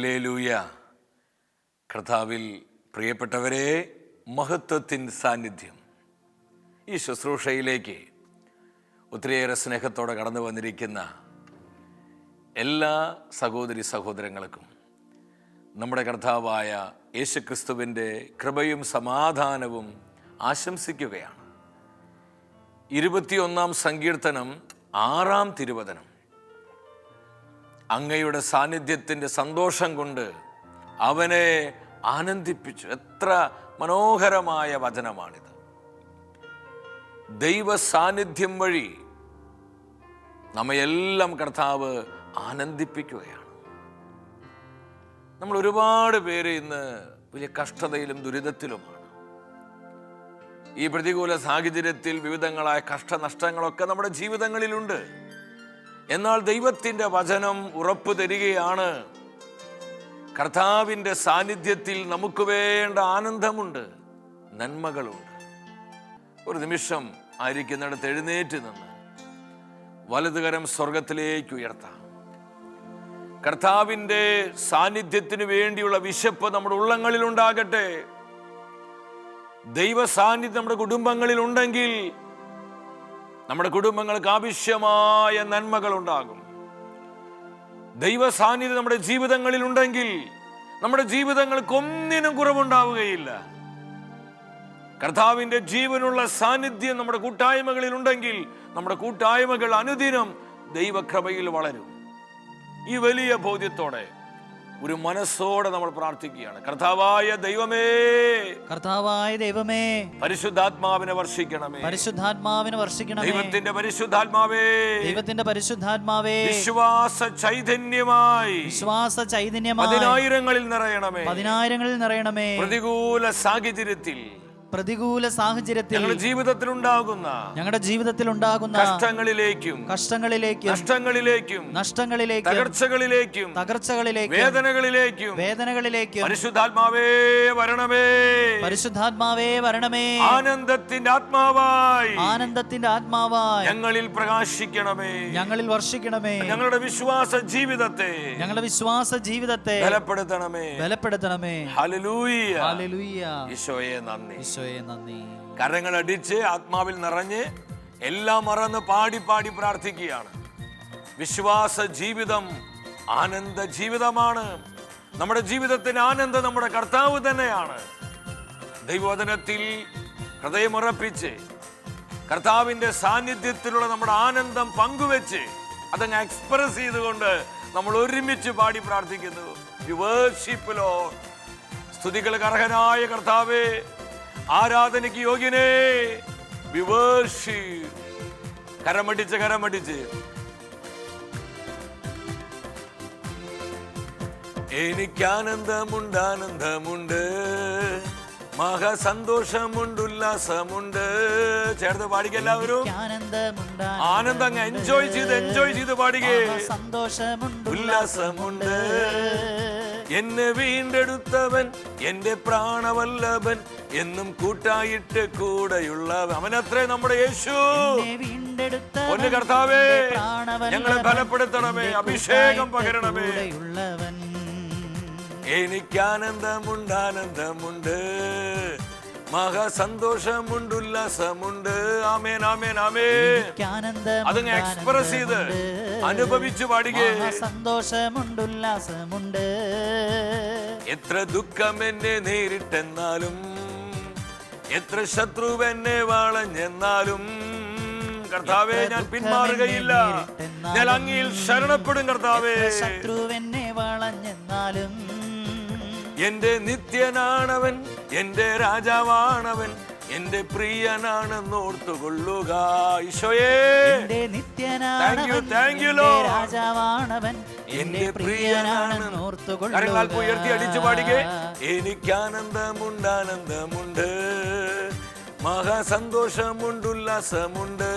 Hallelujah. കർത്താവിൽ പ്രിയപ്പെട്ടവരെ മഹത്വത്തിൻ സാന്നിധ്യം. ഈ ശുശ്രൂഷയിലേക്ക് ഒത്തിരിയേറെ സ്നേഹത്തോടെ കടന്നു വന്നിരിക്കുന്ന എല്ലാ സഹോദരി സഹോദരങ്ങൾക്കും നമ്മുടെ കർത്താവായ യേശുക്രിസ്തുവിന്റെ കൃപയും സമാധാനവും ആശംസിക്കുകയാണ്. ഇരുപത്തിയൊന്നാം സങ്കീർത്തനം ആറാം തിരുവചനം. അങ്ങയുടെ സാന്നിധ്യത്തിന്റെ സന്തോഷം കൊണ്ട് അവനെ ആനന്ദിപ്പിച്ചു. എത്ര മനോഹരമായ വചനമാണിത്. ദൈവ സാന്നിധ്യം വഴി നമ്മയെല്ലാം കർത്താവ് ആനന്ദിപ്പിക്കുകയാണ്. നമ്മൾ ഒരുപാട് പേര് ഇന്ന് വലിയ കഷ്ടതയിലും ദുരിതത്തിലുമാണ്. ഈ പ്രതികൂല സാഹചര്യത്തിൽ വിവിധങ്ങളായ കഷ്ടനഷ്ടങ്ങളൊക്കെ നമ്മുടെ ജീവിതങ്ങളിലുണ്ട്. എന്നാൽ ദൈവത്തിന്റെ വചനം ഉറപ്പ് തരികയാണ്. കർത്താവിന്റെ സാന്നിധ്യത്തിൽ നമുക്ക് വേണ്ട ആനന്ദമുണ്ട് നന്മകളുണ്ട്. ഒരു നിമിഷം ആയിരിക്കുന്നിടത്ത് എഴുന്നേറ്റ് നിന്ന് വലതുകരം സ്വർഗത്തിലേക്ക് ഉയർത്താം. കർത്താവിന്റെ സാന്നിധ്യത്തിന് വേണ്ടിയുള്ള വിശപ്പ് നമ്മുടെ ഉള്ളങ്ങളിൽ ഉണ്ടാകട്ടെ ദൈവ സാന്നിധ്യം നമ്മുടെ കുടുംബങ്ങളിൽ ഉണ്ടെങ്കിൽ നമ്മുടെ കുടുംബങ്ങൾക്ക് ആവശ്യമായ നന്മകൾ ഉണ്ടാകും ദൈവ സാന്നിധ്യം നമ്മുടെ ജീവിതങ്ങളിൽ ഉണ്ടെങ്കിൽ നമ്മുടെ ജീവിതങ്ങൾക്ക് ഒന്നിനും കുറവുണ്ടാവുകയില്ല. കർത്താവിന്റെ ജീവനുള്ള സാന്നിധ്യം നമ്മുടെ കൂട്ടായ്മകളിൽ ഉണ്ടെങ്കിൽ നമ്മുടെ കൂട്ടായ്മകൾ അനുദിനം ദൈവക്രമയിൽ വളരും. ഈ വലിയ ബോധ്യത്തോടെ ഒരു മനസ്സോടെ നമ്മൾ പ്രാർത്ഥിക്കുകയാണ്. കർത്താവായ ദൈവമേ കർത്താവായ ദൈവമേ പരിശുദ്ധാത്മാവിനെ വർഷിക്കണമേ. പരിശുദ്ധാത്മാവിനെ വർഷിക്കണമേ. ദൈവത്തിന്റെ പരിശുദ്ധാത്മാവേ ദൈവത്തിന്റെ പരിശുദ്ധാത്മാവേ വിശ്വാസ ചൈതന്യമായി വിശ്വാസ ചൈതന്യമായി പതിനായിരങ്ങളിൽ നിറയണമേ. പതിനായിരങ്ങളിൽ നിറയണമേ. പ്രതികൂല സാഹചര്യത്തിൽ പ്രതികൂല സാഹചര്യത്തിൽ ജീവിതത്തിൽ ഉണ്ടാകുന്ന ഞങ്ങളുടെ ജീവിതത്തിൽ ഉണ്ടാകുന്ന കഷ്ടങ്ങളിലേക്കും കഷ്ടങ്ങളിലേക്കും നഷ്ടങ്ങളിലേക്കും നഷ്ടങ്ങളിലേക്കും തകർച്ചകളിലേക്കും തകർച്ചകളിലേക്കും വേദനകളിലേക്കും വേദനകളിലേക്കും പരിശുദ്ധാത്മാവേ വരണമേ. പരിശുദ്ധാത്മാവേ വരണമേ. ആനന്ദത്തിന്റെ ആത്മാവായി ആനന്ദത്തിന്റെ ആത്മാവായി ഞങ്ങളിൽ പ്രകാശിക്കണമേ. ഞങ്ങളിൽ വർഷിക്കണമേ. ഞങ്ങളുടെ വിശ്വാസ ജീവിതത്തെ ഞങ്ങളുടെ വിശ്വാസ ജീവിതത്തെ ബലപ്പെടുത്തണമേ. ബലപ്പെടുത്തണമേ. ഹല്ലേലൂയ ഹല്ലേലൂയ ഈശോയെ നന്ദി. നന്ദി. കരങ്ങളടിച്ച് ആത്മാവിൽ നിറഞ്ഞ് എല്ലാം മറന്ന് പാടി പാടി പ്രാർത്ഥിക്കുകയാണ്. വിശ്വാസ ജീവിതം ആനന്ദ ജീവിതമാണ്. നമ്മുടെ ജീവിതത്തിന് ആനന്ദം നമ്മുടെ കർത്താവ് തന്നെയാണ്. ദൈവവചനത്തിൽ ഹൃദയമുറപ്പിച്ച് കർത്താവിന്റെ സാന്നിധ്യത്തിലുള്ള നമ്മുടെ ആനന്ദം പങ്കുവെച്ച് അതങ്ങ് എക്സ്പ്രസ് ചെയ്തുകൊണ്ട് നമ്മൾ ഒരുമിച്ച് പാടി പ്രാർത്ഥിക്കുന്നു. വേർഷിപ്പിലോ സ്തുതികൾക്ക് അർഹനായ കർത്താവേ ആരാധനയ്ക്ക് യോഗ്യനേ വിവേഷി കരമടിച്ച് കരമടിച്ച്. എനിക്ക് ആനന്ദമുണ്ട് മഹാസന്തോഷമുണ്ട് ഉല്ലാസമുണ്ട്. ചേർത്ത് പാടിക്ക എല്ലാവരും. ആനന്ദമുണ്ട് ആനന്ദം അങ്ങ് എൻജോയ് ചെയ്ത് എൻജോയ് ചെയ്ത് പാടിക്കേ. സന്തോഷമുണ്ട് ഉല്ലാസമുണ്ട്. എന്നെ വീണ്ടെടുത്തവൻ എന്റെ പ്രാണവല്ലഭൻ എന്നും കൂട്ടായിട്ട് കൂടെയുള്ളവൻ അവനത്രേ നമ്മുടെ യേശു. കർത്താവേ ഞങ്ങളെ ബലപ്പെടുത്തണമേ അഭിഷേകം പകരണമേ. എനിക്ക് ആനന്ദമുണ്ട് ആനന്ദമുണ്ട്. മഹാസന്തോഷമുണ്ട് ഉല്ലാസമുണ്ട് ആമേൻ ആമേൻ. ആമേൻ അതങ്ങ് എക്സ്പ്രസ് ചെയ്ത് അനുഭവിച്ചു പാടുകേ. സന്തോഷമുണ്ട് ഉല്ലാസമുണ്ട് എത്ര ദുഃഖം എന്നെ നേരിട്ടെന്നാലും എത്ര ശത്രു എന്നെ വളഞ്ഞെന്നാലും കർത്താവേ ഞാൻ പിന്മാറുകയില്ല. ഞാൻ അങ്ങിയിൽ ശരണപ്പെടും കർത്താവേ. ശത്രു ശത്രുവെന്നെ വളഞ്ഞെന്നാലും എന്റെ നിത്യനാണവൻ എന്റെ രാജാവാണവൻ എന്റെ പ്രിയനാണെന്നോർത്തുകൊള്ളുക ഈശോയേ. thank എന്റെ Lord. രാജാവാണവൻ എന്റെ പ്രിയനാണെന്ന് കരങ്ങൾ ഉയർത്തി അടിച്ചു പാടുകെ എനിക്ക് ആനന്ദമുണ്ട് ആനന്ദമുണ്ട് മഹാസന്തോഷമുണ്ട് ഉല്ലാസമുണ്ട്.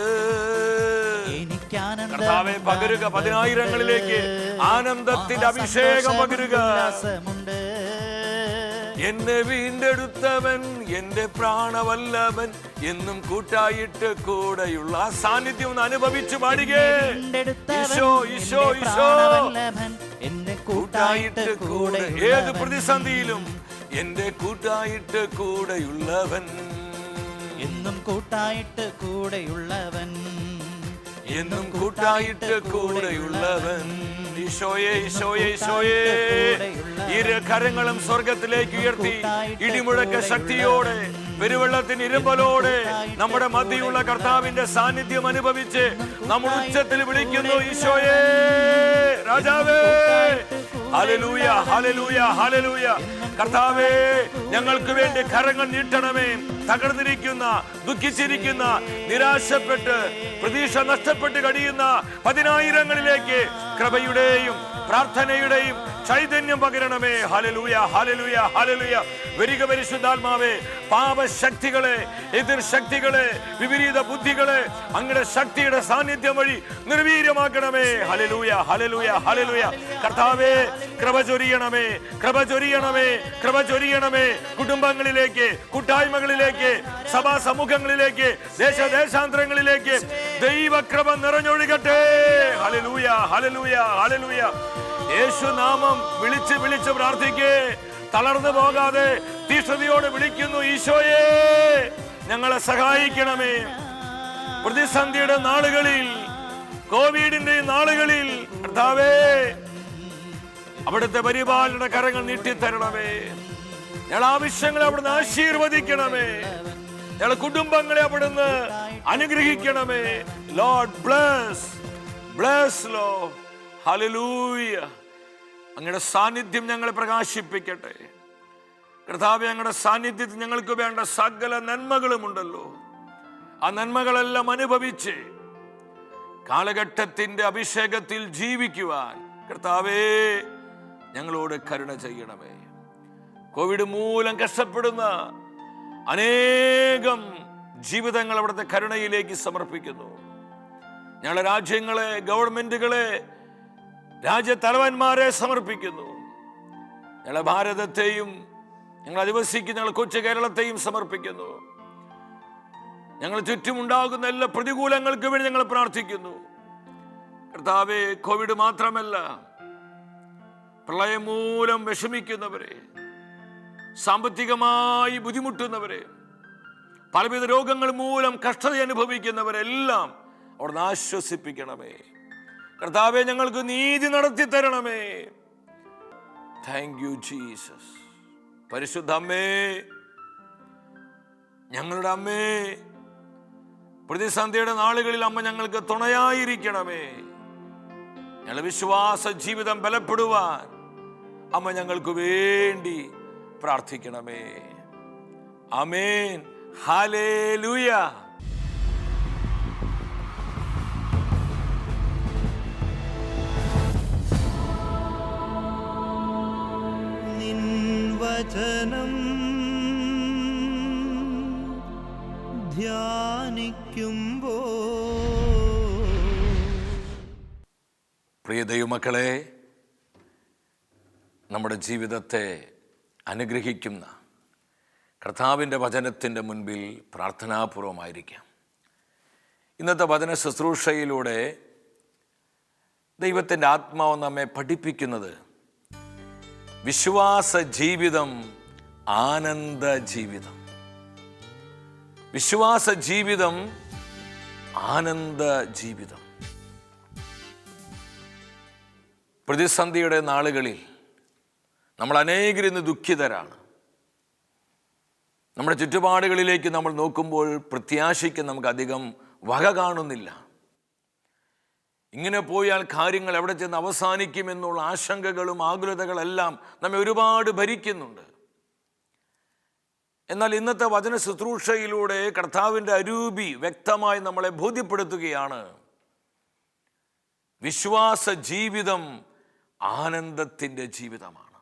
പകരുക പതിനായിരങ്ങളിലേക്ക്. ആനന്ദത്തിന്റെ അഭിഷേകം പകരുക. ഉല്ലാസമുണ്ട്. എന്നെ വീണ്ടെടുത്തവൻ എന്റെ പ്രാണവല്ലവൻ എന്നും കൂട്ടായിട്ട് കൂടെയുള്ള ആ സാന്നിധ്യം ഒന്ന് അനുഭവിച്ചു പാടുകേ. വീണ്ടെടുത്തവൻ ഈശോ ഈശോ എന്റെ ഈശോ. പ്രാണവല്ലഭൻ, എന്നെ കൂട്ടായിട്ട് കൂട്ടായിട്ട് കൂടെ ഏത് പ്രതിസന്ധിയിലും എന്റെ കൂട്ടായിട്ട് കൂടെയുള്ളവൻ. എന്നും കൂട്ടായിട്ട് കൂടെയുള്ളവൻ. എന്നും കൂട്ടായിട്ട് കൂടെയുള്ളവൻ. ഈശോയെ ഈശോയെ ഈശോയെ. ഇരു കരങ്ങളും സ്വർഗത്തിലേക്ക് ഉയർത്തി ഇടിമുഴക്ക ശക്തിയോടെ പെരുവെള്ളത്തിന് ഇരുമ്പലോടെ നമ്മുടെ മതിയുള്ള കർത്താവിന്റെ സാന്നിധ്യം അനുഭവിച്ച് നമ്മൾ ഉച്ചത്തിൽ വിളിക്കുന്നു ഈശോയെ. രാജാവേ. ഹലലൂയ ഹലലൂയ ഹലലൂയ കർത്താവേ ഞങ്ങൾക്ക് വേണ്ടി കരങ്ങൾ നീട്ടണമേ. തകർന്നിരിക്കുന്ന ദുഃഖിച്ചിരിക്കുന്ന നിരാശപ്പെട്ട് പ്രതീക്ഷ നഷ്ടപ്പെട്ട് കഴിയുന്ന പതിനായിരങ്ങളിലേക്ക് കൃപയുടെയും പ്രാർത്ഥനയുടെയും ചൈതന്യം പകരണമേ. ഹലലൂയ ഹലലൂയ ഹലലൂയ വരിക പരിശുദ്ധാത്മാവേ പാപശക്തികളെ എതിർ ശക്തികളെ വിപരീത ബുദ്ധികളെ അങ്ങയുടെ ശക്തിയുടെ സാന്നിധ്യം വഴി നിർവീര്യമാക്കണമേ. ഹലലൂയ ഹലലൂയ ഹലലൂയ കർത്താവേ കൃപ ചൊരിയണമേ കൃപ ചൊരിയണമേ കൃപ ചൊരിയണമേ. കുടുംബങ്ങളിലേക്ക് കൂട്ടായ്മകളിലേക്ക് സഭാ സമൂഹങ്ങളിലേക്ക് ദേശദേശാന്തരങ്ങളിലേക്ക് ദൈവകൃപ നിറഞ്ഞൊഴുകട്ടെ. ഹലലൂയ ഹലലൂയ ഹലലൂയ യേശു നാമം വിളിച്ച് വിളിച്ച് പ്രാർത്ഥിക്കേ. തളർന്നു പോകാതെ തീഷ്ണതയോട് വിളിക്കുന്നു ഈശോയെ. ഞങ്ങളെ സഹായിക്കണമേ. പ്രതിസന്ധിയുടെ നാളുകളിൽ കോവിഡിന്റെ നാളുകളിൽ കർത്താവേ അവിടുത്തെ പരിപാലന കരങ്ങൾ നീട്ടിത്തരണമേ. ഞങ്ങൾ ആവശ്യങ്ങളെ അവിടുന്ന് ആശീർവദിക്കണമേ. ഞങ്ങളുടെ കുടുംബങ്ങളെ അവിടുന്ന് അനുഗ്രഹിക്കണമേ. Lord bless bless lord hallelujah അങ്ങയുടെ സാന്നിധ്യം ഞങ്ങളെ പ്രകാശിപ്പിക്കട്ടെ. കർത്താവ് ഞങ്ങളുടെ സാന്നിധ്യത്തിൽ ഞങ്ങൾക്ക് വേണ്ട സകല നന്മകളുമുണ്ടല്ലോ. ആ നന്മകളെല്ലാം അനുഭവിച്ച് കാലഘട്ടത്തിന്റെ അഭിഷേകത്തിൽ ജീവിക്കുവാൻ കർത്താവേ ഞങ്ങളോട് കരുണ ചെയ്യണമേ. കോവിഡ് മൂലം കഷ്ടപ്പെടുന്ന അനേകം ജീവിതങ്ങൾ അവിടുത്തെ കരുണയിലേക്ക് സമർപ്പിക്കുന്നു. ഞങ്ങളുടെ രാജ്യങ്ങളെ ഗവൺമെന്റുകളെ രാജ്യത്തലവന്മാരെ സമർപ്പിക്കുന്നു. ഞങ്ങളുടെ ഭാരതത്തെയും ഞങ്ങൾ അധിവസിക്കുന്ന കൊച്ചു കേരളത്തെയും സമർപ്പിക്കുന്നു. ഞങ്ങൾ ചുറ്റുമുണ്ടാകുന്ന എല്ലാ പ്രതികൂലങ്ങൾക്ക് വേണ്ടി ഞങ്ങൾ പ്രാർത്ഥിക്കുന്നു. കർത്താവെ കോവിഡ് മാത്രമല്ല പ്രളയം മൂലം വിഷമിക്കുന്നവരെ സാമ്പത്തികമായി ബുദ്ധിമുട്ടുന്നവരെ പലവിധ രോഗങ്ങൾ മൂലം കഷ്ടത അനുഭവിക്കുന്നവരെല്ലാം അവിടുന്ന് ആശ്വസിപ്പിക്കണമേ. കർത്താവെ ഞങ്ങൾക്ക് നീതി നടത്തി തരണമേ. താങ്ക് യു ജീസസ് പരിശുദ്ധ അമ്മേ ഞങ്ങളുടെ അമ്മേ പ്രതിസന്ധിയുടെ നാളുകളിൽ അമ്മ ഞങ്ങൾക്ക് തുണയായിരിക്കണമേ. ഞങ്ങളുടെ വിശ്വാസ ജീവിതം ബലപ്പെടുവാൻ അമ്മ ഞങ്ങൾക്ക് വേണ്ടി പ്രാർത്ഥിക്കണമേ. അമേൻ ഹാലേലൂയ ലൂയ വചനം ധ്യാനിക്കുമ്പോ പ്രിയ ദൈവമക്കളെ നമ്മുടെ ജീവിതത്തെ അനുഗ്രഹിക്കുന്ന കർത്താവിന്റെ വചനത്തിന്റെ മുൻപിൽ പ്രാർത്ഥനാപൂർവമായിരിക്കാം. ഇന്നത്തെ വചന ശുശ്രൂഷയിലൂടെ ദൈവത്തിന്റെ ആത്മാവ് നമ്മെ പഠിപ്പിക്കുന്നത് വിശ്വാസ ജീവിതം ആനന്ദ ജീവിതം. വിശ്വാസ ജീവിതം ആനന്ദ ജീവിതം. പ്രതിസന്ധിയുടെ നാളുകളിൽ നമ്മൾ അനേകരിന്ന് ദുഃഖിതരാണ്. നമ്മുടെ ചുറ്റുപാടുകളിലേക്ക് നമ്മൾ നോക്കുമ്പോൾ പ്രത്യാശയ്ക്ക് നമുക്ക് അധികം വക കാണുന്നില്ല. ഇങ്ങനെ പോയാൽ കാര്യങ്ങൾ എവിടെ ചെന്ന് അവസാനിക്കുമെന്നുള്ള ആശങ്കകളും ആകുലതകളെല്ലാം നമ്മെ ഒരുപാട് ഭരിക്കുന്നുണ്ട്. എന്നാൽ ഇന്നത്തെ വചന ശുശ്രൂഷയിലൂടെ കർത്താവിന്റെ അരൂപി വ്യക്തമായി നമ്മളെ ബോധ്യപ്പെടുത്തുകയാണ്. വിശ്വാസ ജീവിതം ആനന്ദത്തിന്റെ ജീവിതമാണ്.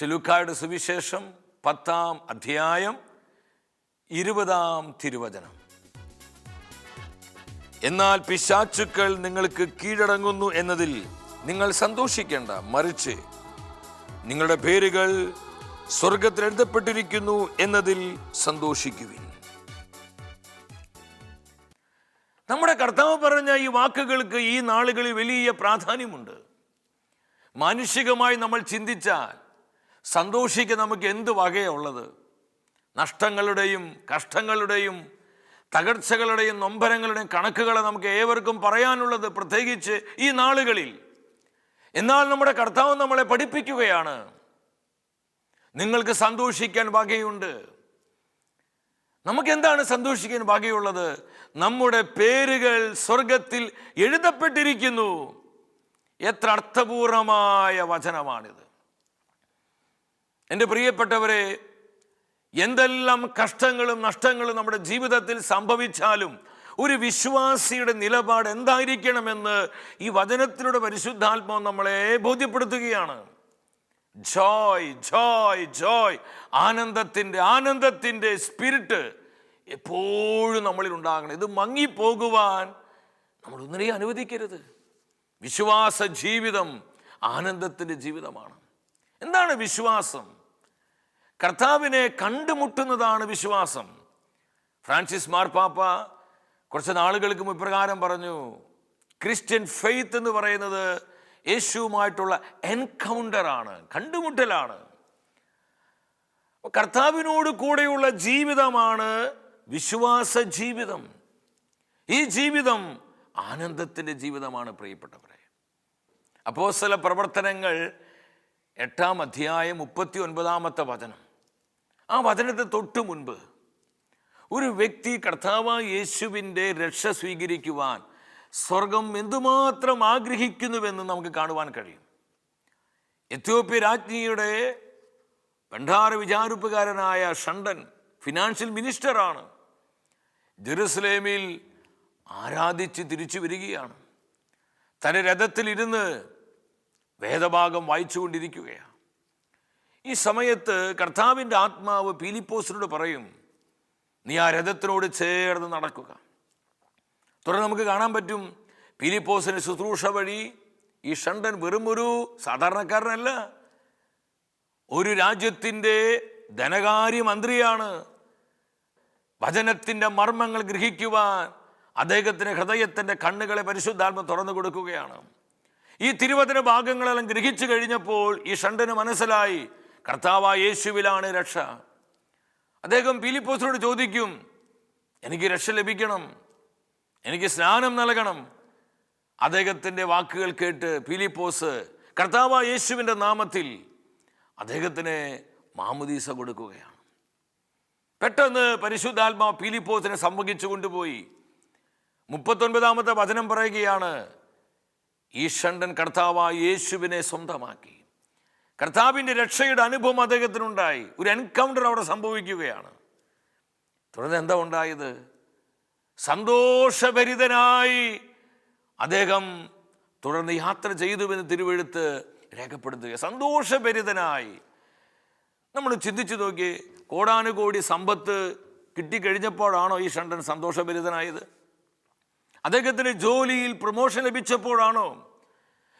ശലുക്കായുടെ സുവിശേഷം പത്താം അധ്യായം ഇരുപതാം തിരുവചനം. എന്നാൽ പിശാച്ചുക്കൾ നിങ്ങൾക്ക് കീഴടങ്ങുന്നു എന്നതിൽ നിങ്ങൾ സന്തോഷിക്കേണ്ട മറിച്ച് നിങ്ങളുടെ പേരുകൾ സ്വർഗത്തിൽ എഴുതപ്പെട്ടിരിക്കുന്നു എന്നതിൽ സന്തോഷിക്കുവിൻ. നമ്മുടെ കർത്താവ് പറഞ്ഞ ഈ വാക്കുകൾക്ക് ഈ നാളുകളിൽ വലിയ പ്രാധാന്യമുണ്ട്. മാനുഷികമായി നമ്മൾ ചിന്തിച്ചാൽ സന്തോഷിക്കാൻ നമുക്ക് എന്ത് വകയുള്ളത്? നഷ്ടങ്ങളുടെയും കഷ്ടങ്ങളുടെയും തകർച്ചകളുടെയും നൊമ്പരങ്ങളുടെയും കണക്കുകളെ നമുക്ക് ഏവർക്കും പറയാനുള്ളത് പ്രത്യേകിച്ച് ഈ നാളുകളിൽ. എന്നാൽ നമ്മുടെ കർത്താവ് നമ്മളെ പഠിപ്പിക്കുകയാണ്. നിങ്ങൾക്ക് സന്തോഷിക്കാൻ വകയുണ്ട്. നമുക്കെന്താണ് സന്തോഷിക്കാൻ ഭാഗ്യമുള്ളത് നമ്മുടെ പേരുകൾ സ്വർഗത്തിൽ എഴുതപ്പെട്ടിരിക്കുന്നു. എത്ര അർത്ഥപൂർണമായ വചനമാണിത്. എന്റെ പ്രിയപ്പെട്ടവരെ എന്തെല്ലാം കഷ്ടങ്ങളും നഷ്ടങ്ങളും നമ്മുടെ ജീവിതത്തിൽ സംഭവിച്ചാലും ഒരു വിശ്വാസിയുടെ നിലപാട് എന്തായിരിക്കണമെന്ന് ഈ വചനത്തിലൂടെ പരിശുദ്ധാത്മാവ് നമ്മളെ ബോധ്യപ്പെടുത്തുകയാണ്. Joy joy Joy. ആനന്ദത്തിന്റെ ആനന്ദത്തിന്റെ സ്പിരിറ്റ് എപ്പോഴും നമ്മളിൽ ഉണ്ടാകണം. ഇത് മങ്ങിപ്പോകുവാൻ നമ്മൾ ഒന്നിനെയും അനുവദിക്കരുത്. വിശ്വാസ ജീവിതം ആനന്ദത്തിന്റെ ജീവിതമാണ്. എന്താണ് വിശ്വാസം? കർത്താവിനെ കണ്ടുമുട്ടുന്നതാണ് വിശ്വാസം. ഫ്രാൻസിസ് മാർപ്പാപ്പ കുറച്ച് നാളുകൾക്ക് ഇപ്രകാരം പറഞ്ഞു ക്രിസ്ത്യൻ ഫെയ്ത്ത് എന്ന് പറയുന്നത് യേശുവുമായിട്ടുള്ള എൻകൗണ്ടറാണ് കണ്ടുമുട്ടലാണ്. കർത്താവിനോട് കൂടെയുള്ള ജീവിതമാണ് വിശ്വാസ ജീവിതം. ഈ ജീവിതം ആനന്ദത്തിന്റെ ജീവിതമാണ് പ്രിയപ്പെട്ടവരെ. അപ്പോസ്തല പ്രവർത്തനങ്ങൾ എട്ടാം അധ്യായം മുപ്പത്തി ഒൻപതാമത്തെ വചനം. ആ വചനത്തെ തൊട്ട് മുൻപ് ഒരു വ്യക്തി കർത്താവായ യേശുവിന്റെ രക്ഷ സ്വീകരിക്കുവാൻ സ്വർഗം എന്തുമാത്രം ആഗ്രഹിക്കുന്നുവെന്ന് നമുക്ക് കാണുവാൻ കഴിയും. എത്യോപ്യ രാജ്ഞിയുടെ ഭണ്ഡാര വിചാരിപ്പുകാരനായ ഷണ്ടൻ ഫിനാൻഷ്യൽ മിനിസ്റ്ററാണ്. ജെറുസലേമിൽ ആരാധിച്ച് തിരിച്ചു വരികയാണ്. തന്റെ രഥത്തിലിരുന്ന് വേദഭാഗം വായിച്ചുകൊണ്ടിരിക്കുകയാണ്. ഈ സമയത്ത് കർത്താവിന്റെ ആത്മാവ് പീലിപ്പോസിനോട് പറയും നീ ആ രഥത്തിനോട് ചേർന്ന് നടക്കുക. തുടർന്ന് നമുക്ക് കാണാൻ പറ്റും പീലിപ്പോസിന് ശുശ്രൂഷ വഴി ഈ ഷണ്ടൻ വെറും ഒരു സാധാരണക്കാരനല്ല ഒരു രാജ്യത്തിന്റെ ധനകാര്യ മന്ത്രിയാണ് വചനത്തിന്റെ മർമ്മങ്ങൾ ഗ്രഹിക്കുവാൻ അദ്ദേഹത്തിന് ഹൃദയത്തിന്റെ കണ്ണുകളെ പരിശുദ്ധാത്മ തുറന്നു കൊടുക്കുകയാണ്. ഈ തിരുവചന ഭാഗങ്ങളെല്ലാം ഗ്രഹിച്ചു കഴിഞ്ഞപ്പോൾ ഈ ഷണ്ടന് മനസ്സിലായി കർത്താവായ യേശുവിലാണ് രക്ഷ. അദ്ദേഹം പീലിപ്പോസിനോട് ചോദിക്കും എനിക്ക് രക്ഷ ലഭിക്കണം. എനിക്ക് സ്നാനം നൽകണം. അദ്ദേഹത്തിന്റെ വാക്കുകൾ കേട്ട് പീലിപ്പോസ് കർത്താവ യേശുവിന്റെ നാമത്തിൽ അദ്ദേഹത്തിന് മാമുദീസ കൊടുക്കുകയാണ്. പെട്ടെന്ന് പരിശുദ്ധാത്മാവ് പീലിപ്പോസിനെ സംവഹിച്ചു കൊണ്ടുപോയി. മുപ്പത്തൊൻപതാമത്തെ വചനം പറയുകയാണ് ഈ ഷണ്ടൻ കർത്താവായ യേശുവിനെ സ്വന്തമാക്കി. കർത്താവിന്റെ രക്ഷയുടെ അനുഭവം അദ്ദേഹത്തിനുണ്ടായി. ഒരു എൻകൗണ്ടർ അവിടെ സംഭവിക്കുകയാണ്. തുടർന്ന് എന്താ ഉണ്ടായത്? സന്തോഷഭരിതനായി അദ്ദേഹം തുടർന്ന് യാത്ര ചെയ്തുവെന്ന് തിരുവെഴുത്ത് രേഖപ്പെടുത്തുക. സന്തോഷഭരിതനായി. നമ്മൾ ചിന്തിച്ചു നോക്കി കോടാനുകോടി സമ്പത്ത് കിട്ടിക്കഴിഞ്ഞപ്പോഴാണോ ഈ ഷണ്ടൻ സന്തോഷഭരിതനായത്? അദ്ദേഹത്തിന് ജോലിയിൽ പ്രൊമോഷൻ ലഭിച്ചപ്പോഴാണോ?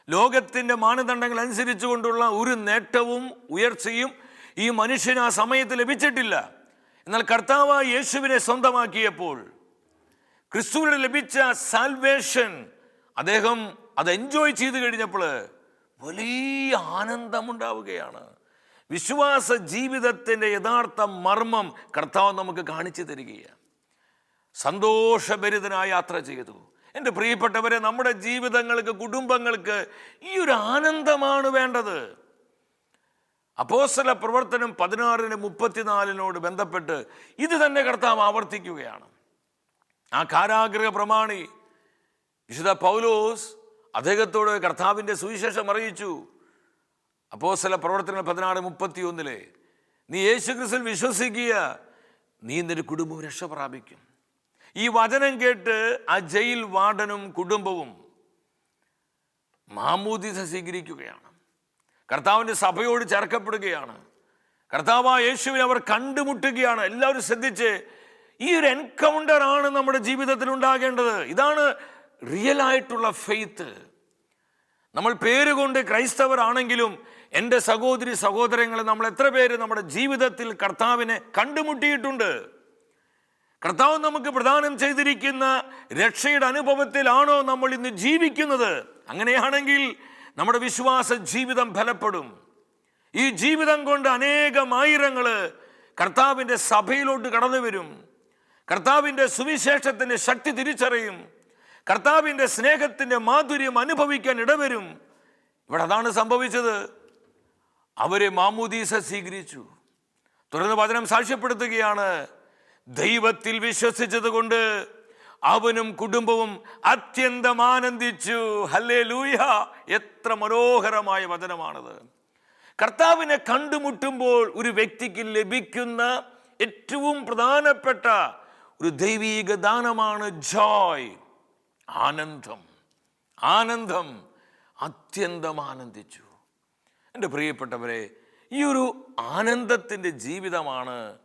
ലോകത്തിന്റെ മാനദണ്ഡങ്ങൾ അനുസരിച്ചു കൊണ്ടുള്ള ഒരു നേട്ടവും ഉയർച്ചയും ഈ മനുഷ്യന് ആ സമയത്ത് ലഭിച്ചിട്ടില്ല. എന്നാൽ കർത്താവ് യേശുവിനെ സ്വന്തമാക്കിയപ്പോൾ ക്രിസ്തുവിന് ലഭിച്ച സാൽവേഷൻ അദ്ദേഹം അത് എൻജോയ് ചെയ്ത് കഴിഞ്ഞപ്പോൾ വലിയ ആനന്ദമുണ്ടാവുകയാണ്. വിശ്വാസ ജീവിതത്തിന്റെ യഥാർത്ഥ മർമ്മം കർത്താവ് നമുക്ക് കാണിച്ചു തരികയാണ്. സന്തോഷഭരിതനായ യാത്ര ചെയ്തു. എന്റെ പ്രിയപ്പെട്ടവരെ നമ്മുടെ ജീവിതങ്ങൾക്ക് കുടുംബങ്ങൾക്ക് ഈ ഒരു ആനന്ദമാണ് വേണ്ടത്. അപ്പോസ്തല പ്രവർത്തനം പതിനാറിന് മുപ്പത്തിനാലിനോട് ബന്ധപ്പെട്ട് ഇത് തന്നെ കർത്താവ് ആവർത്തിക്കുകയാണ്. ആ കാരാഗ്രഹ പ്രമാണി വിശുദ്ധ പൗലോസ് അദ്ദേഹത്തോട് കർത്താവിന്റെ സുവിശേഷം അറിയിച്ചു. അപ്പോസ്തല പ്രവർത്തനം പതിനാറ് മുപ്പത്തി ഒന്നിലെ നീ യേശു ക്രിസ്തുവിൽ വിശ്വസിക്കുക നീ നിന്റെ കുടുംബം രക്ഷ പ്രാപിക്കും. ഈ വചനം കേട്ട് ആ ജയിൽ വാർഡനും കുടുംബവും മാമൂദിസ സ്വീകരിക്കുകയാണ്. കർത്താവിന്റെ സഭയോട് ചേർക്കപ്പെടുകയാണ്. കർത്താവ് യേശുവിനെ അവർ കണ്ടുമുട്ടുകയാണ്. എല്ലാവരും ശ്രദ്ധിച്ച് ഈ ഒരു എൻകൗണ്ടർ ആണ് നമ്മുടെ ജീവിതത്തിൽ ഉണ്ടാകേണ്ടത്. ഇതാണ് റിയൽ ആയിട്ടുള്ള ഫെയ്ത്ത് നമ്മൾ പേരുകൊണ്ട് ക്രൈസ്തവർ ആണെങ്കിലും എന്റെ സഹോദരി സഹോദരങ്ങളെ നമ്മൾ എത്ര പേര് നമ്മുടെ ജീവിതത്തിൽ കർത്താവിനെ കണ്ടുമുട്ടിയിട്ടുണ്ട്? കർത്താവ് നമുക്ക് പ്രദാനം ചെയ്തിരിക്കുന്ന രക്ഷയുടെ അനുഭവത്തിലാണോ നമ്മൾ ഇന്ന് ജീവിക്കുന്നത്? അങ്ങനെയാണെങ്കിൽ നമ്മുടെ വിശ്വാസ ജീവിതം ഫലപ്പെടും. ഈ ജീവിതം കൊണ്ട് അനേകം ആയിരങ്ങൾ കർത്താവിന്റെ സഭയിലോട്ട് കടന്നു വരും കർത്താവിന്റെ സുവിശേഷത്തിന്റെ ശക്തി തിരിച്ചറിയും. കർത്താവിന്റെ സ്നേഹത്തിന്റെ മാധുര്യം അനുഭവിക്കാൻ ഇടവരും. ഇവിടെ അതാണ് സംഭവിച്ചത്. അവരെ മാമൂദീസ സ്വീകരിച്ചു. തുടർന്ന് വചനം സാക്ഷ്യപ്പെടുത്തുകയാണ്. ദൈവത്തിൽ വിശ്വസിച്ചതുകൊണ്ട് അവനും കുടുംബവും അത്യന്തം ആനന്ദിച്ചു ഹല്ലേ ലൂയ എത്ര മനോഹരമായ വചനമാണത്. കർത്താവിനെ കണ്ടുമുട്ടുമ്പോൾ ഒരു വ്യക്തിക്ക് ലഭിക്കുന്ന ഏറ്റവും പ്രധാനപ്പെട്ട ഒരു ദൈവീക ദാനമാണ് ജോയ്. ആനന്ദം. ആനന്ദം. അത്യന്തം ആനന്ദിച്ചു എന്റെ പ്രിയപ്പെട്ടവരെ ഈ ഒരു ആനന്ദത്തിന്റെ ജീവിതമാണ്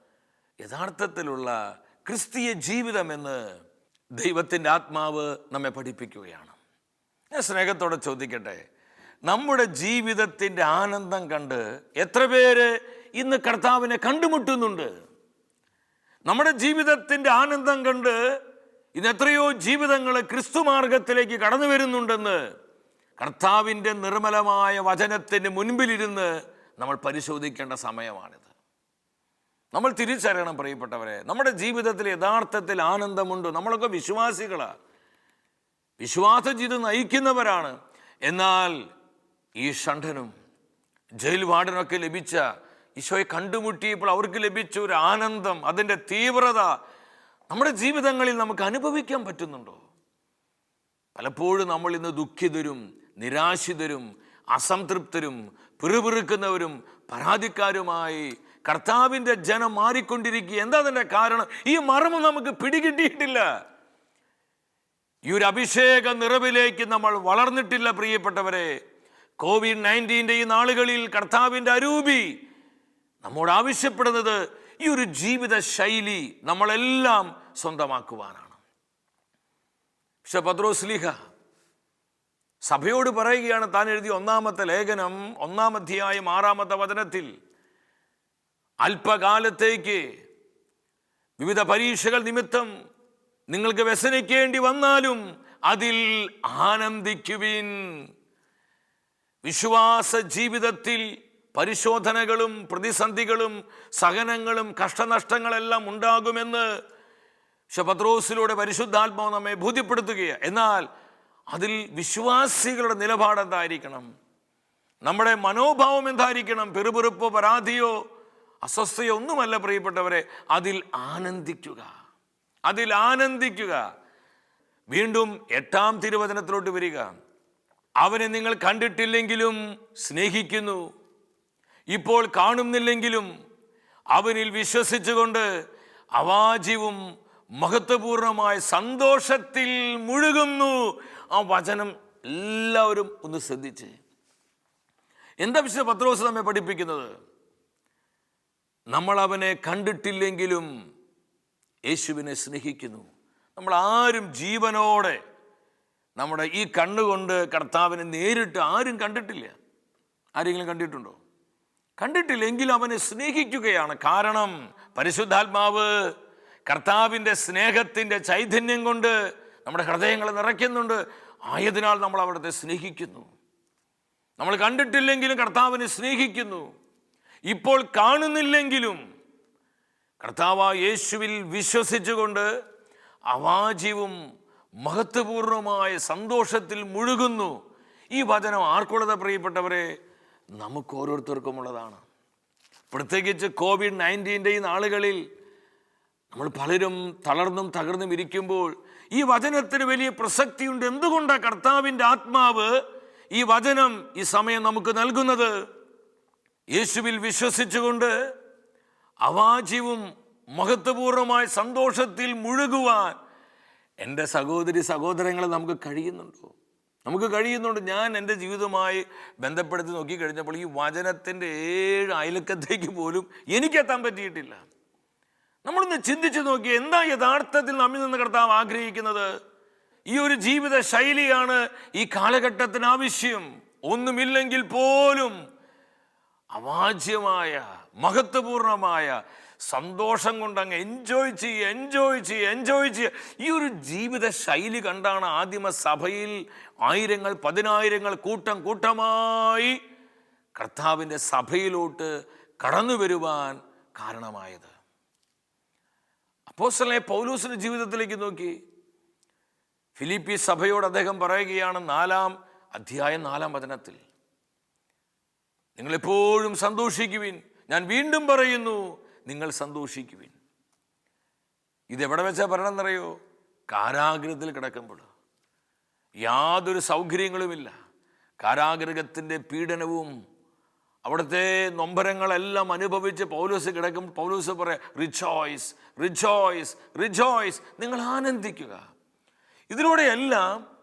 യഥാർത്ഥത്തിലുള്ള ക്രിസ്തീയ ജീവിതമെന്ന് ദൈവത്തിന്റെ ആത്മാവ് നമ്മെ പഠിപ്പിക്കുകയാണ്. ഞാൻ സ്നേഹത്തോടെ ചോദിക്കട്ടെ നമ്മുടെ ജീവിതത്തിന്റെ ആനന്ദം കണ്ട് എത്ര പേര് ഇന്ന് കർത്താവിനെ കണ്ടുമുട്ടുന്നുണ്ട്? നമ്മുടെ ജീവിതത്തിന്റെ ആനന്ദം കണ്ട് ഇന്ന് എത്രയോ ജീവിതങ്ങൾ ക്രിസ്തു മാർഗത്തിലേക്ക് കടന്നു വരുന്നുണ്ടെന്ന് കർത്താവിന്റെ നിർമ്മലമായ വചനത്തിന് മുൻപിലിരുന്ന് നമ്മൾ പരിശോധിക്കേണ്ട സമയമാണിത്. നമ്മൾ തിരിച്ചറിയണം പ്രിയപ്പെട്ടവരെ. നമ്മുടെ ജീവിതത്തിൽ യഥാർത്ഥത്തിൽ ആനന്ദമുണ്ട്? നമ്മളൊക്കെ വിശ്വാസികളാണ് വിശ്വാസ ജീവിതം നയിക്കുന്നവരാണ്. എന്നാൽ ഈ ഷണ്ഠനും ജയിൽ വാർഡനൊക്കെ ലഭിച്ച ഈശോയെ കണ്ടുമുട്ടിയപ്പോൾ അവർക്ക് ലഭിച്ച ഒരു ആനന്ദം അതിന്റെ തീവ്രത നമ്മുടെ ജീവിതങ്ങളിൽ നമുക്ക് അനുഭവിക്കാൻ പറ്റുന്നുണ്ടോ? പലപ്പോഴും നമ്മൾ ഇന്ന് ദുഃഖിതരും നിരാശിതരും അസംതൃപ്തരും പിറുപിറുക്കുന്നവരും പരാതിക്കാരുമായി കർത്താവിന്റെ ജനം മാറിക്കൊണ്ടിരിക്കുക. എന്താ അതിന്റെ കാരണം? ഈ മർമ്മം നമുക്ക് പിടികിട്ടിയിട്ടില്ല. ഈ ഒരു അഭിഷേക നിറവിലേക്ക് നമ്മൾ വളർന്നിട്ടില്ല പ്രിയപ്പെട്ടവരെ. കോവിഡ് നയന്റീന്റെ ഈ നാളുകളിൽ കർത്താവിന്റെ അരൂപി നമ്മോട് ആവശ്യപ്പെടുന്നത് ഈ ഒരു ജീവിത ശൈലി നമ്മളെല്ലാം സ്വന്തമാക്കുവാനാണ്. പക്ഷെ പത്രോസ്ലിഹ സഭയോട് പറയുകയാണ് താൻ എഴുതിയ ഒന്നാമത്തെ ലേഖനം ഒന്നാം അധ്യായം ആറാമത്തെ വചനത്തിൽ. അല്പകാലത്തേക്ക് വിവിധ പരീക്ഷകൾ നിമിത്തം നിങ്ങൾക്ക് വ്യസനിക്കേണ്ടി വന്നാലും അതിൽ ആനന്ദിക്കുവിൻ. വിശ്വാസ ജീവിതത്തിൽ പരിശോധനകളും പ്രതിസന്ധികളും സഹനങ്ങളും കഷ്ടനഷ്ടങ്ങളെല്ലാം ഉണ്ടാകുമെന്ന് ശപത്രോസിലൂടെ പരിശുദ്ധാത്മാവ് നമ്മെ ബോധ്യപ്പെടുത്തുകയാണ്. എന്നാൽ അതിൽ വിശ്വാസികളുടെ നിലപാട് എന്തായിരിക്കണം നമ്മുടെ മനോഭാവം എന്തായിരിക്കണം? പെറുപെറുപ്പോ പരാതിയോ അസ്വസ്ഥയോ ഒന്നുമല്ല പ്രിയപ്പെട്ടവരെ അതിൽ ആനന്ദിക്കുക. അതിൽ ആനന്ദിക്കുക. വീണ്ടും എട്ടാം തിരുവചനത്തിലോട്ട് വരിക. അവനെ നിങ്ങൾ കണ്ടിട്ടില്ലെങ്കിലും സ്നേഹിക്കുന്നു. ഇപ്പോൾ കാണുന്നില്ലെങ്കിലും അവനിൽ വിശ്വസിച്ചുകൊണ്ട് അവാജിവും മഹത്വപൂർണമായ സന്തോഷത്തിൽ മുഴുകുന്നു. ആ വചനം എല്ലാവരും ഒന്ന് ശ്രദ്ധിച്ച്. എന്താ വിശുദ്ധ പത്രോസ് നമ്മെ പഠിപ്പിക്കുന്നത്? നമ്മൾ അവനെ കണ്ടിട്ടില്ലെങ്കിലും യേശുവിനെ സ്നേഹിക്കുന്നു. നമ്മൾ ആരും ജീവനോടെ നമ്മുടെ ഈ കണ്ണുകൊണ്ട് കർത്താവിനെ നേരിട്ട് ആരും കണ്ടിട്ടില്ല. ആരെങ്കിലും കണ്ടിട്ടുണ്ടോ? കണ്ടിട്ടില്ലെങ്കിൽ അവനെ സ്നേഹിക്കുകയാണ്. കാരണം പരിശുദ്ധാത്മാവ് കർത്താവിന്റെ സ്നേഹത്തിന്റെ ചൈതന്യം കൊണ്ട് നമ്മുടെ ഹൃദയങ്ങളെ നിറയ്ക്കുന്നുണ്ട്. ആയതിനാൽ നമ്മൾ അവിടുത്തെ സ്നേഹിക്കുന്നു. നമ്മൾ കണ്ടിട്ടില്ലെങ്കിലും കർത്താവിനെ സ്നേഹിക്കുന്നു. ഇപ്പോൾ കാണുന്നില്ലെങ്കിലും കർത്താവ യേശുവിൽ വിശ്വസിച്ചുകൊണ്ട് അവാജീവും മഹത്വപൂർണമായ സന്തോഷത്തിൽ മുഴുകുന്നു. ഈ വചനം ആർക്കുള്ളത് പ്രിയപ്പെട്ടവരെ? നമുക്ക് ഓരോരുത്തർക്കുമുള്ളതാണ്. പ്രത്യേകിച്ച് കോവിഡ് നയന്റീന്റെ ഈ നാളുകളിൽ നമ്മൾ പലരും തളർന്നും തകർന്നും ഇരിക്കുമ്പോൾ ഈ വചനത്തിന് വലിയ പ്രസക്തിയുണ്ട്. എന്തുകൊണ്ടാണ് കർത്താവിന്റെ ആത്മാവ് ഈ വചനം ഈ സമയം നമുക്ക് നൽകുന്നത്? യേശുവിൽ വിശ്വസിച്ചുകൊണ്ട് അവാചിവും മഹത്വപൂർണമായ സന്തോഷത്തിൽ മുഴുകുവാൻ എന്റെ സഹോദരി സഹോദരങ്ങളെ നമുക്ക് കഴിയുന്നുണ്ടോ? നമുക്ക് കഴിയുന്നുണ്ട്. ഞാൻ എന്റെ ജീവിതവുമായി ബന്ധപ്പെടുത്തി നോക്കിക്കഴിഞ്ഞപ്പോൾ ഈ വചനത്തിന്റെ ഏഴ് അയലക്കത്തേക്ക് പോലും എനിക്കെത്താൻ പറ്റിയിട്ടില്ല. നമ്മളൊന്ന് ചിന്തിച്ചു നോക്കി എന്താ യഥാർത്ഥത്തിൽ നമ്മിൽ നിന്ന് കർത്താവ് ആഗ്രഹിക്കുന്നത്? ഈ ഒരു ജീവിത ശൈലിയാണ് ഈ കാലഘട്ടത്തിന് ആവശ്യം. ഒന്നുമില്ലെങ്കിൽ പോലും അവാജ്യമായ മഹത്വപൂർണമായ സന്തോഷം കൊണ്ടങ്ങ് എൻജോയ് ചെയ്യുക എൻജോയ് ചെയ്യുക എൻജോയ് ചെയ്യുക. ഈ ഒരു ജീവിത ശൈലി കണ്ടാണ് ആദിമ സഭയിൽ ആയിരങ്ങൾ പതിനായിരങ്ങൾ കൂട്ടം കൂട്ടമായി കർത്താവിന്റെ സഭയിലോട്ട് കടന്നു വരുവാൻ കാരണമായത്. അപ്പോസ്റ്റലെ പൗലൂസിന്റെ ജീവിതത്തിലേക്ക് നോക്കി. ഫിലിപ്പി സഭയോട് അദ്ദേഹം പറയുകയാണ് നാലാം അധ്യായം നാലാം വചനത്തിൽ. നിങ്ങൾ എപ്പോഴും സന്തോഷിക്കുവിൻ. ഞാൻ വീണ്ടും പറയുന്നു നിങ്ങൾ സന്തോഷിക്കുവിൻ. ഇതെവിടെ വെച്ചാ പറയണമെന്നറിയോ കാരാഗ്രഹത്തിൽ കിടക്കുമ്പോൾ. യാതൊരു സൗകര്യങ്ങളുമില്ല. കാരാഗ്രഹത്തിന്റെ പീഡനവും അവിടുത്തെ നൊമ്പരങ്ങളെല്ലാം അനുഭവിച്ച് പൗലോസ് കിടക്കും പൗലോസ് പറയാം റിജോയ്സ് റിജോയ്സ് റിജോയ്സ് നിങ്ങൾ ആനന്ദിക്കുക. ഇതിലൂടെയെല്ലാം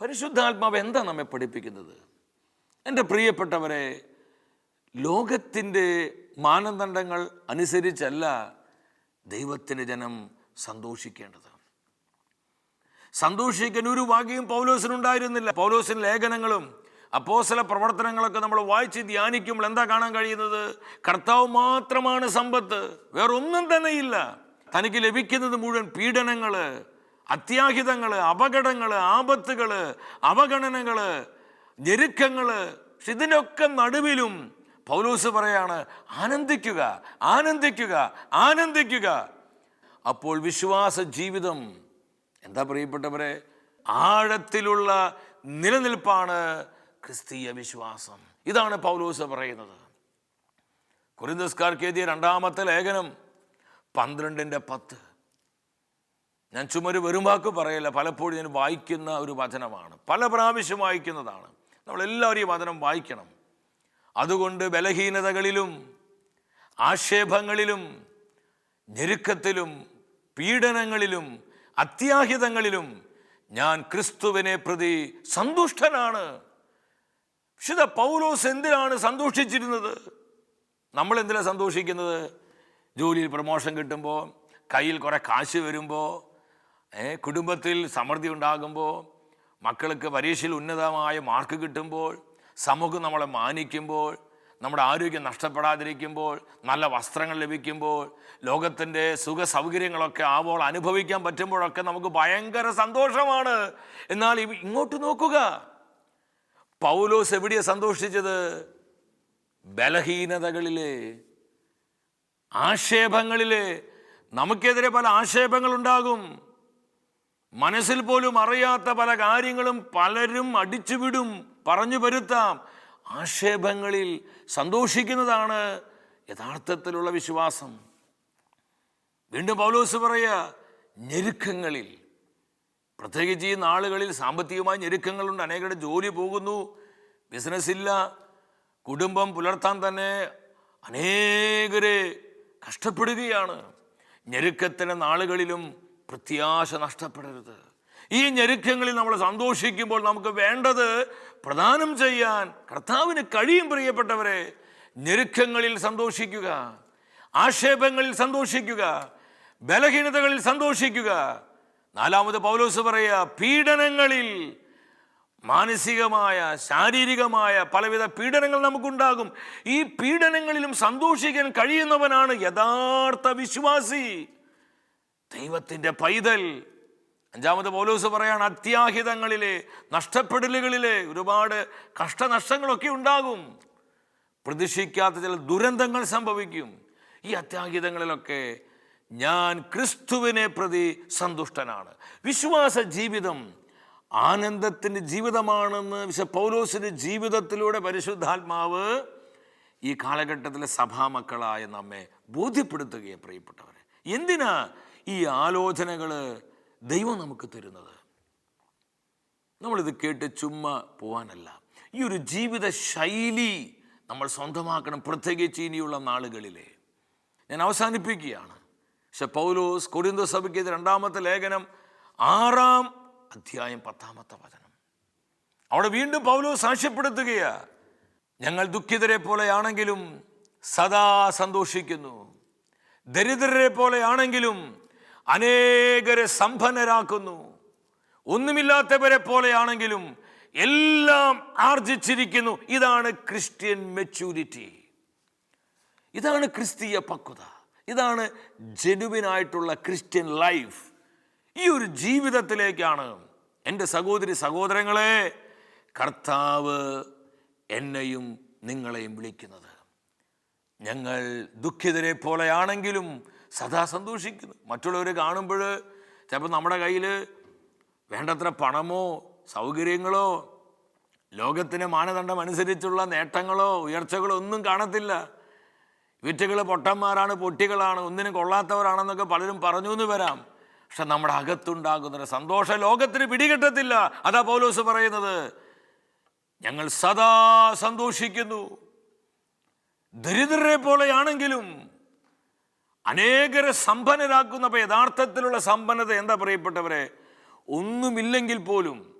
പരിശുദ്ധാത്മാവ് എന്താ നമ്മെ പഠിപ്പിക്കുന്നത്? എന്റെ പ്രിയപ്പെട്ടവരെ ലോകത്തിന്റെ മാനദണ്ഡങ്ങൾ അനുസരിച്ചല്ല ദൈവത്തിന്റെ ജനം സന്തോഷിക്കേണ്ടത്. സന്തോഷിക്കാൻ ഒരു ഭാഗ്യം പൗലോസിനുണ്ടായിരുന്നില്ല പൗലോസിന് ലേഖനങ്ങളും അപ്പോസല പ്രവർത്തനങ്ങളൊക്കെ നമ്മൾ വായിച്ച് ധ്യാനിക്കുമ്പോൾ എന്താ കാണാൻ കഴിയുന്നത്? കർത്താവ് മാത്രമാണ് സമ്പത്ത് വേറൊന്നും തന്നെ ഇല്ല. തനിക്ക് ലഭിക്കുന്നത് മുഴുവൻ പീഡനങ്ങൾ അത്യാഹിതങ്ങൾ അപകടങ്ങൾ ആപത്തുകൾ അവഗണനകൾ ഞെരുക്കങ്ങൾ. പക്ഷെ ഇതിന്റെയൊക്കെ നടുവിലും പൗലോസ് പറയാണ് ആനന്ദിക്കുക ആനന്ദിക്കുക ആനന്ദിക്കുക. അപ്പോൾ വിശ്വാസ ജീവിതം എന്താ പ്രിയപ്പെട്ടവരെ? ആഴത്തിലുള്ള നിലനിൽപ്പാണ് ക്രിസ്തീയ വിശ്വാസം. ഇതാണ് പൗലൂസ് പറയുന്നത്. കുറിന്തസ്കാർക്ക് എഴുതിയ രണ്ടാമത്തെ ലേഖനം പന്ത്രണ്ടിന്റെ പത്ത്. ഞാൻ ചുമര് വെറും വാക്ക് പറയില്ല പലപ്പോഴും ഞാൻ വായിക്കുന്ന ഒരു വചനമാണ്. പല പ്രാവശ്യം വായിക്കുന്നതാണ്. നമ്മളെല്ലാവരും ഈ വചനം വായിക്കണം. അതുകൊണ്ട് ബലഹീനതകളിലും ആക്ഷേപങ്ങളിലും ഞെരുക്കത്തിലും പീഡനങ്ങളിലും അത്യാഹിതങ്ങളിലും ഞാൻ ക്രിസ്തുവിനെ പ്രതി സന്തുഷ്ടനാണ്. വിശുദ്ധ പൗലോസ് എന്തിനാണ് സന്തോഷിച്ചിരുന്നത് നമ്മൾ എന്തിനാണ് സന്തോഷിക്കുന്നത് ജോലിയിൽ പ്രമോഷൻ കിട്ടുമ്പോൾ കയ്യിൽ കുറേ കാശ് വരുമ്പോൾ കുടുംബത്തിൽ സമൃദ്ധി ഉണ്ടാകുമ്പോൾ മക്കൾക്ക് പരീക്ഷയിൽ ഉന്നതമായ മാർക്ക് കിട്ടുമ്പോൾ സമൂഹം നമ്മളെ മാനിക്കുമ്പോൾ നമ്മുടെ ആരോഗ്യം നഷ്ടപ്പെടാതിരിക്കുമ്പോൾ നല്ല വസ്ത്രങ്ങൾ ലഭിക്കുമ്പോൾ ലോകത്തിന്റെ സുഖ സൗകര്യങ്ങളൊക്കെ ആവോൾ അനുഭവിക്കാൻ പറ്റുമ്പോഴൊക്കെ നമുക്ക് ഭയങ്കര സന്തോഷമാണ്. എന്നാൽ ഇങ്ങോട്ട് നോക്കുക. പൗലോസ് എവിടെയാ സന്തോഷിച്ചത്? ബലഹീനതകളിലെ ആക്ഷേപങ്ങളിലെ. നമുക്കെതിരെ പല ആക്ഷേപങ്ങളുണ്ടാകും. മനസ്സിൽ പോലും അറിയാത്ത പല കാര്യങ്ങളും പലരും അടിച്ചുവിടും. പറഞ്ഞു വരുത്താം. ആക്ഷേപങ്ങളിൽ സന്തോഷിക്കുന്നതാണ് യഥാർത്ഥത്തിലുള്ള വിശ്വാസം. വീണ്ടും പൗലോസ് പറയുക ഞെരുക്കങ്ങളിൽ പ്രത്യേകിച്ച് ഈ നാളുകളിൽ സാമ്പത്തികമായ ഞെരുക്കങ്ങളുണ്ട് അനേകരുടെ ജോലി പോകുന്നു ബിസിനസ് ഇല്ല കുടുംബം പുലർത്താൻ തന്നെ അനേകരെ കഷ്ടപ്പെടുകയാണ്. ഞെരുക്കത്തിന്റെ നാളുകളിലും പ്രത്യാശ നഷ്ടപ്പെടരുത്. ഈ ഞെരുക്കങ്ങളിൽ നമ്മൾ സന്തോഷിക്കുമ്പോൾ നമുക്ക് വേണ്ടത് പ്രദാനം ചെയ്യാൻ കർത്താവിന് കഴിയും പ്രിയപ്പെട്ടവരെ. ഞെരുക്കങ്ങളിൽ സന്തോഷിക്കുക ആക്ഷേപങ്ങളിൽ സന്തോഷിക്കുക ബലഹീനതകളിൽ സന്തോഷിക്കുക. നാലാമത് പൗലോസ് പറയുക പീഡനങ്ങളിൽ മാനസികമായ ശാരീരികമായ പലവിധ പീഡനങ്ങൾ നമുക്കുണ്ടാകും. ഈ പീഡനങ്ങളിലും സന്തോഷിക്കാൻ കഴിയുന്നവനാണ് യഥാർത്ഥ വിശ്വാസി. ദൈവത്തിന്റെ പൈതൽ അഞ്ചാമത് പൗലോസ് പറയാണ് അത്യാഹിതങ്ങളിലെ നഷ്ടപ്പെടലുകളിലെ ഒരുപാട് കഷ്ടനഷ്ടങ്ങളൊക്കെ ഉണ്ടാകും. പ്രതീക്ഷിക്കാത്ത ചില ദുരന്തങ്ങൾ സംഭവിക്കും. ഈ അത്യാഹിതങ്ങളിലൊക്കെ ഞാൻ ക്രിസ്തുവിനെ പ്രതി സന്തുഷ്ടനാണ്. വിശ്വാസ ജീവിതം ആനന്ദത്തിന്റെ ജീവിതമാണെന്ന് വിശ പൗലോസിന്റെ ജീവിതത്തിലൂടെ പരിശുദ്ധാത്മാവ് ഈ കാലഘട്ടത്തിലെ സഭാമക്കളായ നമ്മെ ബോധ്യപ്പെടുത്തുകയെ പ്രിയപ്പെട്ടവരെ. എന്തിനാ ഈ ആലോചനകൾ ദൈവം നമുക്ക് തരുന്നത്. നമ്മളിത് കേട്ട് ചുമ്മാ പോവാനല്ല. ഈ ഒരു ജീവിത ശൈലി നമ്മൾ സ്വന്തമാക്കണം പ്രത്യേകിച്ച് ഇനിയുള്ള നാളുകളിലെ. ഞാൻ അവസാനിപ്പിക്കുകയാണ്. പക്ഷെ പൗലോസ് കൊരിന്ത സഭയ്ക്ക് രണ്ടാമത്തെ ലേഖനം ആറാം അധ്യായം പത്താമത്തെ വചനം. അവിടെ വീണ്ടും പൗലോസ് സാക്ഷ്യപ്പെടുത്തുകയാ. ഞങ്ങൾ ദുഃഖിതരെ പോലെയാണെങ്കിലും സദാ സന്തോഷിക്കുന്നു. ദരിദ്രരെ പോലെയാണെങ്കിലും അനേകരെ സമ്പന്നരാക്കുന്നു ഒന്നുമില്ലാത്തവരെ പോലെയാണെങ്കിലും എല്ലാം ആർജിച്ചിരിക്കുന്നു. ഇതാണ് ക്രിസ്ത്യൻ മെച്യൂരിറ്റി ഇതാണ് ക്രിസ്തീയ പക്വത. ഇതാണ് ജെനുവിനായിട്ടുള്ള ക്രിസ്ത്യൻ ലൈഫ് ഈ ഒരു ജീവിതത്തിലേക്കാണ് എന്റെ സഹോദരി സഹോദരങ്ങളെ കർത്താവ് എന്നെയും നിങ്ങളെയും വിളിക്കുന്നത്. ഞങ്ങൾ ദുഃഖിതരെ പോലെയാണെങ്കിലും സദാ സന്തോഷിക്കുന്നു. മറ്റുള്ളവർ കാണുമ്പോൾ ചിലപ്പോൾ നമ്മുടെ കയ്യിൽ വേണ്ടത്ര പണമോ സൗകര്യങ്ങളോ ലോകത്തിന് മാനദണ്ഡം അനുസരിച്ചുള്ള നേട്ടങ്ങളോ ഉയർച്ചകളോ ഒന്നും കാണത്തില്ല. വിറ്റുകൾ പൊട്ടന്മാരാണ് പൊട്ടികളാണ് ഒന്നിനും കൊള്ളാത്തവരാണെന്നൊക്കെ പലരും പറഞ്ഞു എന്ന് വരാം. പക്ഷെ നമ്മുടെ അകത്തുണ്ടാകുന്നൊരു സന്തോഷം ലോകത്തിന് പിടികിട്ടത്തില്ല. അതാ പൗലോസ് പറയുന്നത്. ഞങ്ങൾ സദാ സന്തോഷിക്കുന്നു. ദരിദ്രരെ പോലെയാണെങ്കിലും അനേകരെ സമ്പന്നരാക്കുന്നപ്പോൾ യഥാർത്ഥത്തിലുള്ള സമ്പന്നത എന്താ പറയപ്പെട്ടവരെ ഒന്നുമില്ലെങ്കിൽ പോലും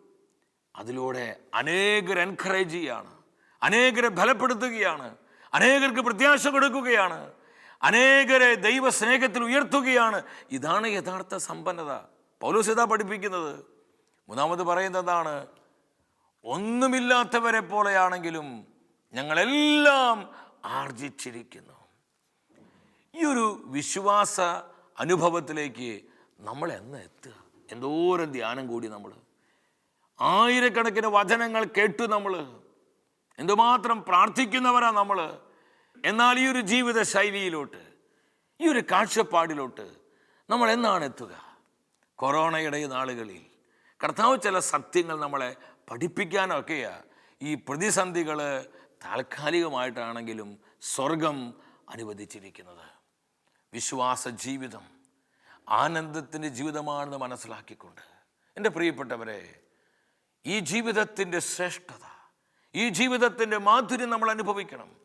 അതിലൂടെ അനേകർ എൻകറേജ് ചെയ്യാണ്. അനേകരെ ബലപ്പെടുത്തുകയാണ്. അനേകർക്ക് പ്രത്യാശ കൊടുക്കുകയാണ്. അനേകരെ ദൈവസ്നേഹത്തിൽ ഉയർത്തുകയാണ്. ഇതാണ് യഥാർത്ഥ സമ്പന്നത. പൗലോസ് ഇതാ പഠിപ്പിക്കുന്നത്. മൂന്നാമത് പറയുന്നതാണ് ഒന്നുമില്ലാത്തവരെ പോലെയാണെങ്കിലും ഞങ്ങളെല്ലാം ആർജിച്ചിരിക്കുന്നു. ഈ ഒരു വിശ്വാസ അനുഭവത്തിലേക്ക് നമ്മൾ എന്ന് എത്തുക? എന്തോരം ധ്യാനം കൂടി നമ്മൾ ആയിരക്കണക്കിന് വചനങ്ങൾ കേട്ടു നമ്മൾ എന്തുമാത്രം പ്രാർത്ഥിക്കുന്നവരാ നമ്മൾ എന്നാൽ ഈ ഒരു ജീവിത ശൈലിയിലോട്ട് ഈ ഒരു കാഴ്ചപ്പാടിലോട്ട് നമ്മൾ എന്നാണ് എത്തുക? കൊറോണയുടെ നാളുകളിൽ കർത്താവ് ചില സത്യങ്ങൾ നമ്മളെ പഠിപ്പിക്കാനൊക്കെയാ ഈ പ്രതിസന്ധികൾ താൽക്കാലികമായിട്ടാണെങ്കിലും സ്വർഗം അനുവദിച്ചിരിക്കുന്നത്. വിശ്വാസ ജീവിതം ആനന്ദത്തിന്റെ ജീവിതമാണെന്ന് മനസ്സിലാക്കിക്കൊണ്ട്. എന്റെ പ്രിയപ്പെട്ടവരെ ഈ ജീവിതത്തിന്റെ ശ്രേഷ്ഠത ഈ ജീവിതത്തിന്റെ മാധുര്യം നമ്മൾ അനുഭവിക്കണം.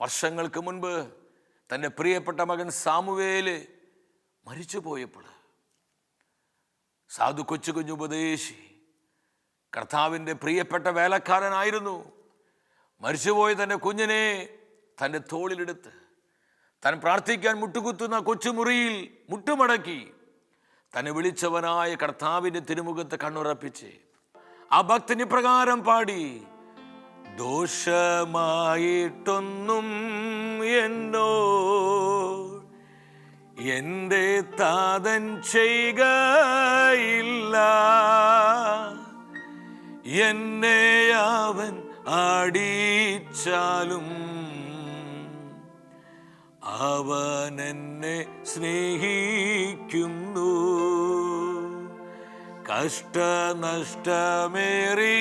വർഷങ്ങൾക്ക് മുൻപ് തന്റെ പ്രിയപ്പെട്ട മകൻ സാമുവേൽ മരിച്ചു പോയപ്പോൾ സാധു കൊച്ചു കുഞ്ഞു ഉപദേശി കർത്താവിന്റെ പ്രിയപ്പെട്ട വേലക്കാരനായിരുന്നു. മരിച്ചുപോയ തന്റെ കുഞ്ഞിനെ തന്റെ തോളിലെടുത്ത് താൻ പ്രാർത്ഥിക്കാൻ മുട്ടുകുത്തുന്ന കൊച്ചുമുറിയിൽ മുട്ടുമടക്കി തന്നെ വിളിച്ചവനായ കർത്താവിന്റെ തിരുമുഖത്ത് കണ്ണുറപ്പിച്ച് ആ ഭക്തന് പ്രകാരം പാടി ദോഷമായിട്ടൊന്നും എന്നോ എന്റെ താതൻ ചെയ്യുകയില്ല എന്നെ അവൻ അടിച്ചാലും അവൻ എന്നെ സ്നേഹിക്കുന്നു. കഷ്ടനഷ്ടമേറി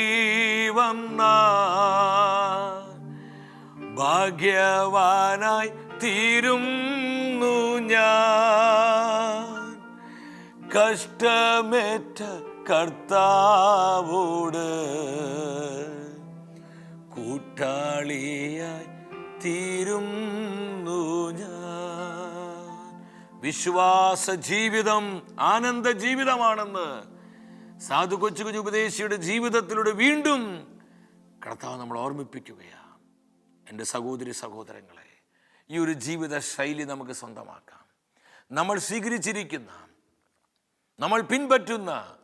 വന്ന ഭാഗ്യവാനായി തീരുന്നു ഞാൻ. കഷ്ടമേറ്റ കർത്താവോട് കൂട്ടാളിയായി ഞാൻ വിശ്വാസ ജീവിതം ആനന്ദ ജീവിതമാണെന്ന് സാധു കൊച്ചു കുഞ്ഞു ഉപദേശിയുടെ ജീവിതത്തിലൂടെ വീണ്ടും കർത്താവ് നമ്മൾ ഓർമ്മിപ്പിക്കുകയാണ്. എന്റെ സഹോദരി സഹോദരങ്ങളെ ഈ ഒരു ജീവിത ശൈലി നമുക്ക് സ്വന്തമാക്കാം. നമ്മൾ സ്വീകരിച്ചിരിക്കുന്ന നമ്മൾ പിൻപറ്റുന്ന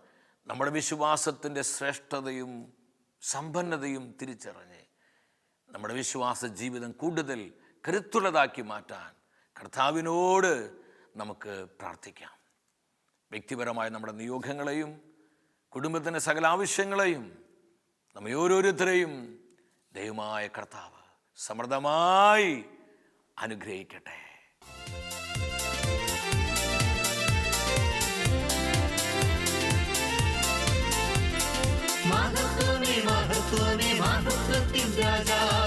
നമ്മുടെ വിശ്വാസത്തിന്റെ ശ്രേഷ്ഠതയും സമ്പന്നതയും തിരിച്ചറിഞ്ഞ് നമ്മുടെ വിശ്വാസ ജീവിതം കൂടുതൽ കരുത്തുള്ളതാക്കി മാറ്റാൻ കർത്താവിനോട് നമുക്ക് പ്രാർത്ഥിക്കാം. വ്യക്തിപരമായ നമ്മുടെ നിയോഗങ്ങളെയും കുടുംബത്തിന്റെ സകല ആവശ്യങ്ങളെയും നമ്മെ ഓരോരുത്തരെയും ദൈവമായ കർത്താവ് സമൃദ്ധമായി അനുഗ്രഹിക്കട്ടെ. മഹത്വമേ മഹത്വമേ മഹത്വത്തിൻ രാജാവേ.